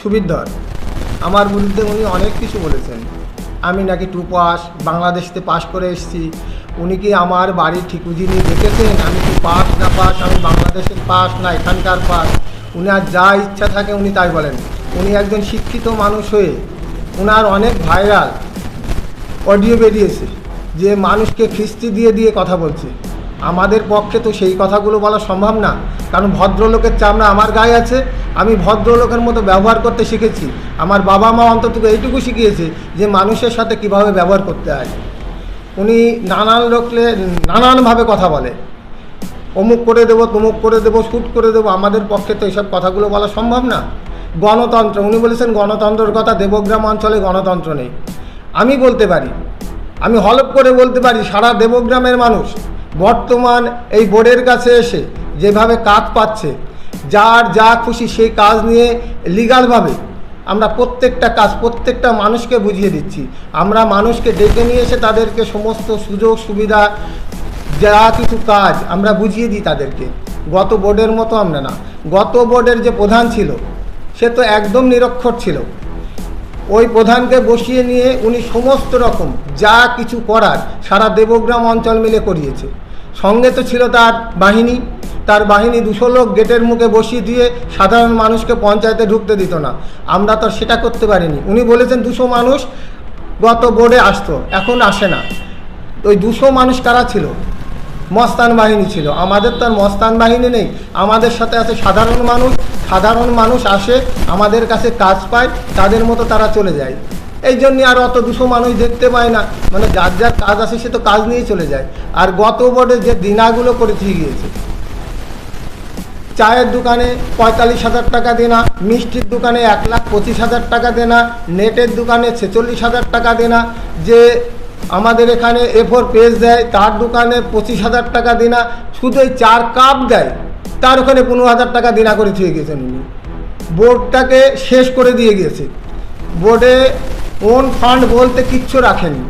সুবিধর। আমার বিরুদ্ধে উনি অনেক কিছু বলেছেন। আমি নাকি টু পাস বাংলাদেশতে পাস করে এসেছি। উনি কি আমার বাড়ির ঠিকুজিনি দেখেছেন? আমি কি পাস না পাস, আমি বাংলাদেশের পাস না এখানকার পাস? উনি আর যা ইচ্ছা থাকে উনি তাই বলেন। উনি একজন শিক্ষিত মানুষ হয়ে ওনার অনেক ভাইরাল অডিও বেরিয়েছে, যে মানুষকে খিস্তি দিয়ে দিয়ে কথা বলছে। আমাদের পক্ষে তো সেই কথাগুলো বলা সম্ভব না। কারণ ভদ্রলোকের চামড়া আমার গায়ে আছে, আমি ভদ্রলোকের মতো ব্যবহার করতে শিখেছি। আমার বাবা মা অন্তত এইটুকু শিখিয়েছে যে মানুষের সাথে কীভাবে ব্যবহার করতে হয়। উনি নানান লোকলে নানানভাবে কথা বলে। অমুক করে দেবো, তমুক করে দেবো, শ্যুট করে দেবো, আমাদের পক্ষে তো এইসব কথাগুলো বলা সম্ভব না। গণতন্ত্র, উনি বলেছেন গণতন্ত্রের কথা দেবগ্রাম অঞ্চলে গণতন্ত্র নেই। আমি বলতে পারি, আমি হলপ করে বলতে পারি, সারা দেবগ্রামের মানুষ বর্তমান এই বোর্ডের কাছে এসে যেভাবে কাজ পাচ্ছে, যার যা খুশি সেই কাজ নিয়ে লিগালভাবে আমরা প্রত্যেকটা কাজ, প্রত্যেকটা মানুষকে বুঝিয়ে দিচ্ছি। আমরা মানুষকে ডেকে নিয়ে এসে তাদেরকে সমস্ত সুযোগ, সুবিধা, যা কিছু কাজ আমরা বুঝিয়ে দিই তাদেরকে। গত বোর্ডের মতো আমরা না। গত বোর্ডের যে প্রধান ছিল, সে তো একদম নিরক্ষর ছিল। ওই প্রধানকে বসিয়ে নিয়ে উনি সমস্ত রকম যা কিছু করার সারা দেবগ্রাম অঞ্চল মিলে করিয়েছে। সঙ্গে তো ছিল তার বাহিনী। তার বাহিনী দুশো লোক গেটের মুখে বসিয়ে দিয়ে সাধারণ মানুষকে পঞ্চায়েতে ঢুকতে দিত না। আমরা তো সেটা করতে পারিনি। উনি বলেছেন দুশো মানুষ গত বোর্ডে আসতো, এখন আসে না। ওই দুশো মানুষ কারা ছিল? মস্তান বাহিনী ছিল। আমাদের তো আর মস্তান বাহিনী নেই। আমাদের সাথে আছে সাধারণ মানুষ। সাধারণ মানুষ আসে, আমাদের কাছে কাজ পায়, তাদের মতো তারা চলে যায়। এই জন্যে আর অত দুশো মানুষ দেখতে পায় না। মানে যার যার কাজ আসে সে তো কাজ নিয়ে চলে যায়। আর গত বোর্ডে যে দিনাগুলো করে দিয়ে গিয়েছে। চায়ের দোকানে পঁয়তাল্লিশ হাজার টাকা দেনা, মিষ্টির দোকানে এক লাখ পঁচিশ হাজার টাকা দেনা, নেটের দোকানে ছেচল্লিশ হাজার টাকা দেনা। যে আমাদের এখানে এ ফোর পেজ দেয়, তার দোকানে পঁচিশ হাজার টাকা দেনা, শুধু এই চার কাপ দেয়, তার ওখানে পনেরো হাজার টাকা দেনা করে দিয়ে গেছেন উনি। বোর্ডটাকে শেষ করে দিয়ে গিয়েছে বোর্ডে কোন ফান্ড বলতে কিচ্ছু রাখেনি।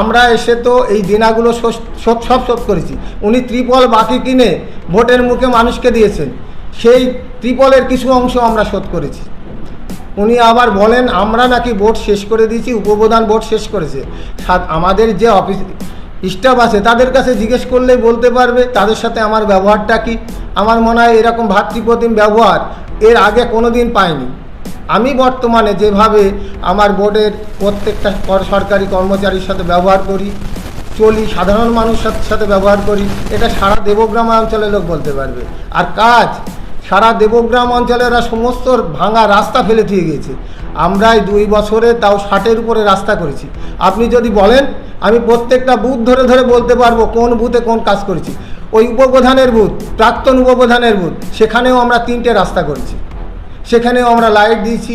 আমরা এসে তো এই দিনাগুলো শোধ সব শোধ করেছি। উনি ত্রিপল বাকি কিনে ভোটের মুখে মানুষকে দিয়েছেন। সেই ত্রিপলের কিছু অংশ আমরা শোধ করেছি। উনি আবার বলেন, আমরা নাকি ভোট শেষ করে দিয়েছি, উপপ্রধান ভোট শেষ করেছে। আমাদের যে অফিস স্টাফ আছে, তাদের কাছে জিজ্ঞেস করলে বলতে পারবে, তাদের সাথে আমার ব্যবহারটা কি? আমার মনে হয় এরকম ভাতৃপ্রতিম ব্যবহার এর আগে কোনো দিন পাইনি। আমি বর্তমানে যেভাবে আমার বোর্ডের প্রত্যেকটা কর- সরকারি কর্মচারীর সাথে ব্যবহার করি, চলি, সাধারণ মানুষের সাথে ব্যবহার করি, এটা সারা দেবগ্রাম অঞ্চলের লোক বলতে পারবে। আর কাজ সারা দেবগ্রাম অঞ্চলেরা সমস্ত ভাঙা রাস্তা ফেলে দিয়ে গিয়েছে। আমরা দুই বছরে তাও ষাটের উপরে রাস্তা করেছি। আপনি যদি বলেন, আমি প্রত্যেকটা বুথ ধরে ধরে বলতে পারব কোন বুথে কোন কাজ করেছি। ওই উপপ্রধানের বুথ, প্রাক্তন উপপ্রধানের বুথ, সেখানেও আমরা তিনটে রাস্তা করেছি। সেখানেও আমরা লাইট দিয়েছি।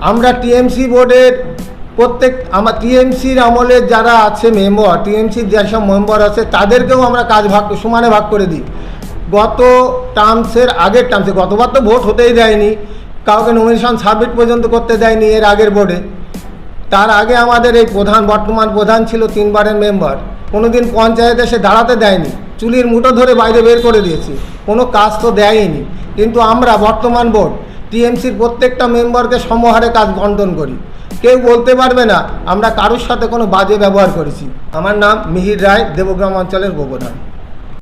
আমরা টিএমসি বোর্ডের প্রত্যেক, আমার টিএমসির আমলে যারা আছে মেম্বার, টিএমসির যেসব মেম্বার আছে, তাদেরকেও আমরা কাজ ভাগ, সমানে ভাগ করে দিই। গত টার্মসের আগের টার্মসে গতবার তো ভোট হতেই দেয়নি, কাউকে নমিনেশন সাবমিট পর্যন্ত করতে দেয়নি এর আগের বোর্ডে তার আগে আমাদের এই প্রধান, বর্তমান প্রধান ছিল তিনবারের মেম্বার কোনোদিন পঞ্চায়েতে এসে দাঁড়াতে দেয়নি, চুলির মুঠো ধরে বাইরে বের করে দিয়েছি, কোনো কাজ তো দেয়নি কিন্তু আমরা, বর্তমান বোর্ড টিএমসির প্রত্যেকটা মেম্বারকে সমহারে কাজ বন্টন করি। কেউ বলতে পারবে না, আমরা কারোর সাথে কোনো বাজে ব্যবহার করেছি। আমার নাম মিহির রায়, দেবগ্রাম অঞ্চলের উপপ্রধান